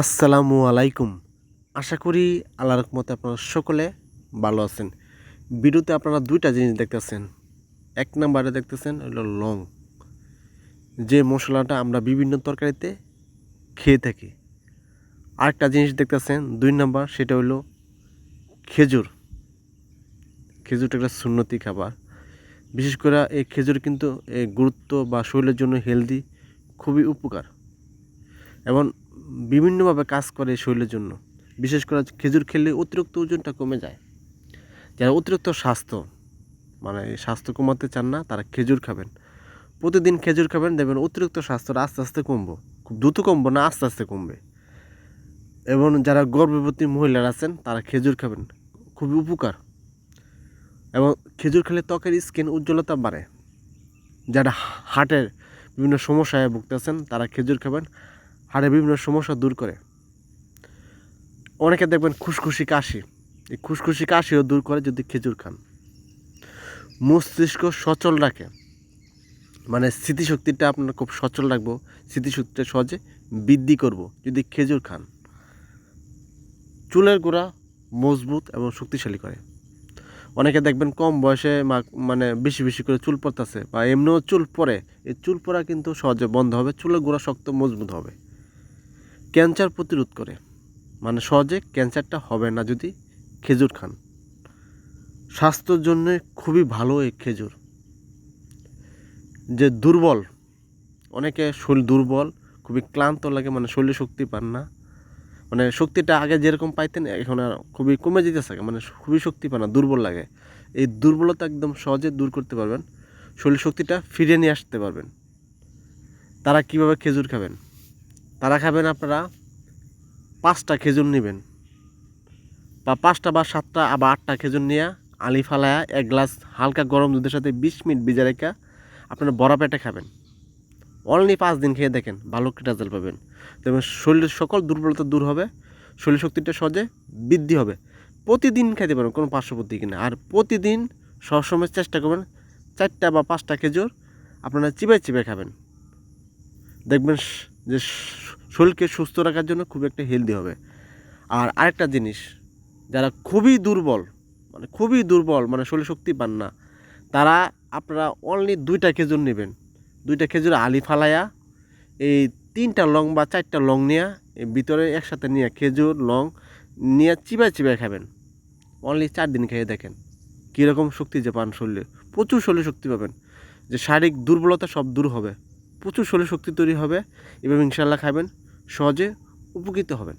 আসসালামু আলাইকুম। আশা করি আল্লাহ রকমতে আপনারা সকলে ভালো আছেন। ভিডিওতে আপনারা দুইটা জিনিস দেখতেছেন। এক নম্বরে দেখতেছেন হলো লং। যে মশলাটা আমরা বিভিন্ন তরকারিতে খেয়ে থাকি। আরেকটা জিনিস দেখতেছেন, দুই নম্বর সেটা হলো খেজুর। খেজুরটা একটা সুন্নতি খাবার। বিশেষ করে এই খেজুর কিন্তু গুরুত্ব বা শরীরের জন্য হেলদি, খুবই উপকার। এবং বিভিন্নভাবে কাজ করে শরীরের জন্য। বিশেষ করে খেজুর খেলে অতিরিক্ত ওজনটা কমে যায়। যারা অতিরিক্ত স্বাস্থ্য মানে স্বাস্থ্য কমাতে চান না, তারা খেজুর খাবেন। প্রতিদিন খেজুর খাবেন, দেখবেন অতিরিক্ত স্বাস্থ্যটা আস্তে আস্তে কমবো। খুব দ্রুত কমবো না, আস্তে আস্তে কমবে। এবং যারা গর্ভবতী মহিলারা আছেন, তারা খেজুর খাবেন। খুবই উপকার। এবং খেজুর খেলে ত্বকের স্কিন উজ্জ্বলতা বাড়ে। যারা হার্টের বিভিন্ন সমস্যায় ভুগতেছেন তারা খেজুর খাবেন। হাড়ে বিভিন্ন সমস্যা দূর করে। অনেকে দেখবেন খুশখুশি কাশি। এই খুশখুশি কাশিও দূর করে যদি খেজুর খান। মস্তিষ্ক সচল রাখে। মানে স্মৃতিশক্তিটা আপনার খুব সচল রাখব। স্মৃতিশক্তিটা সহজে বৃদ্ধি করব যদি খেজুর খান। চুলের গোড়া মজবুত এবং শক্তিশালী করে। অনেকে দেখবেন কম বয়সে মানে বেশি বেশি করে চুল পড়তেছে বা এমনিও চুল পরে। এই চুল পরা কিন্তু সহজে বন্ধ হবে, চুলের গোড়া শক্ত মজবুত হবে। ক্যান্সার প্রতিরোধ করে। মানে সহজে ক্যান্সারটা হবে না যদি খেজুর খান। স্বাস্থ্যর জন্য খুবই ভালো এই খেজুর। যে দুর্বল, অনেকে শরীর দুর্বল, খুবই ক্লান্ত লাগে মানে শরীরে শক্তি পান না। মানে শক্তিটা আগে যেরকম পাইতেন, এখন আর খুবই কমে যেতেছে মানে খুবই শক্তি পান না, দুর্বল লাগে। এই দুর্বলতা একদম সহজে দূর করতে পারবেন, শরীর শক্তিটা ফিরিয়ে নিয়ে আসতে পারবেন। তারা কীভাবে খেজুর খাবেন? তারা খাবেন আপনারা পাঁচটা খেজুর নেবেন। বা পাঁচটা বা সাতটা বা আটটা খেজুর নিয়ে আলি ফালায়া এক গ্লাস হালকা গরম দুধের সাথে বিশ মিনিট ভিজে রেখে আপনারা বড়া পেটে খাবেন। অনলি পাঁচ দিন খেয়ে দেখেন, ভালো রেজাল্ট পাবেন। দেখবেন শরীরের সকল দুর্বলতা দূর হবে, শরীর শক্তিটা সহজে বৃদ্ধি হবে। প্রতিদিন খেতে পারবেন কোনো পার্শ্ববর্তী কিনা আর প্রতিদিন সবসময় চেষ্টা করবেন চারটা বা পাঁচটা খেজুর আপনারা চিবাই চিবাই খাবেন। দেখবেন যে শরীরকে সুস্থ রাখার জন্য খুব একটা হেলদি হবে। আর আরেকটা জিনিস, যারা খুবই দুর্বল মানে খুবই দুর্বল মানে শরীর শক্তি পান না, তারা আপনারা অনলি দুইটা খেজুর নেবেন। দুইটা খেজুর আলি ফালায়া, এই তিনটা লং বা চারটা লং নিয়ে ভিতরে একসাথে নিয়ে খেজুর, লং নিয়ে চিবাই চিবাই খাবেন। অনলি চার দিন খেয়ে দেখেন, কীরকম শক্তি যে পান শরীরে। প্রচুর শরীরে শক্তি পাবেন। যে শারীরিক দুর্বলতা সব দূর হবে। প্রচুর শরীর শক্তি তৈরি হবে, এবং ইনশাল্লাহ খাবেন। সহজে উপকৃত হবেন।